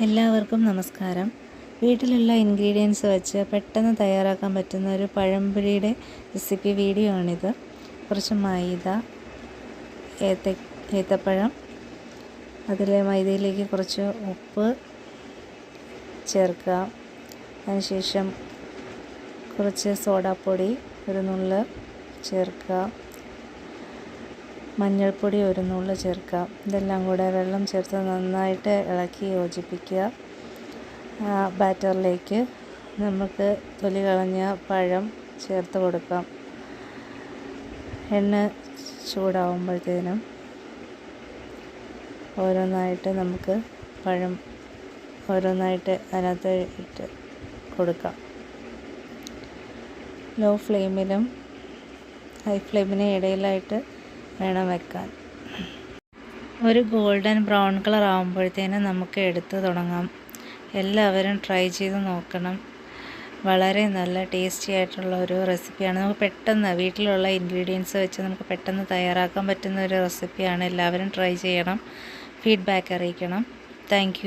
എല്ലാവർക്കും നമസ്കാരം. വീട്ടിലുള്ള ഇൻഗ്രീഡിയൻസ് വെച്ച് പെട്ടെന്ന് തയ്യാറാക്കാൻ പറ്റുന്ന ഒരു പഴംപൊരിയുടെ റെസിപ്പി വീഡിയോ ആണിത്. കുറച്ച് മൈദ ഏത്ത ഏത്തപ്പഴം അതിലെ മൈദയിലേക്ക് കുറച്ച് ഉപ്പ് ചേർക്കുക. അതിനുശേഷം കുറച്ച് സോഡാപ്പൊടി ഒരു നുള്ള് ചേർക്കുക. മഞ്ഞൾപ്പൊടി ഒരു നുള്ള് ചേർക്കുക. ഇതെല്ലാം കൂടെ വെള്ളം ചേർത്ത് നന്നായിട്ട് ഇളക്കി യോജിപ്പിക്കുക. ബാറ്ററിലേക്ക് നമുക്ക് തൊലി കളഞ്ഞ പഴം ചേർത്ത് കൊടുക്കാം. എണ്ണ ചൂടാവുമ്പോഴത്തേനും ഓരോന്നായിട്ട് നമുക്ക് പഴം ഓരോന്നായിട്ട് അതിനകത്ത് ഇട്ട് കൊടുക്കാം. ലോ ഫ്ലെയിമിലും ഹൈ ഫ്ലെയിമിനും ഇടയിലായിട്ട് വേണം വെക്കാൻ. ഒരു ഗോൾഡൻ ബ്രൗൺ കളർ ആകുമ്പോഴത്തേനും നമുക്ക് എടുത്തു തുടങ്ങാം. എല്ലാവരും ട്രൈ ചെയ്ത് നോക്കണം. വളരെ നല്ല ടേസ്റ്റി ആയിട്ടുള്ള ഒരു റെസിപ്പിയാണ്. നമുക്ക് പെട്ടെന്ന് വീട്ടിലുള്ള ഇൻഗ്രീഡിയൻസ് വെച്ച് നമുക്ക് പെട്ടെന്ന് തയ്യാറാക്കാൻ പറ്റുന്ന ഒരു റെസിപ്പിയാണ്. എല്ലാവരും ട്രൈ ചെയ്യണം. ഫീഡ്ബാക്ക് അറിയിക്കണം. താങ്ക്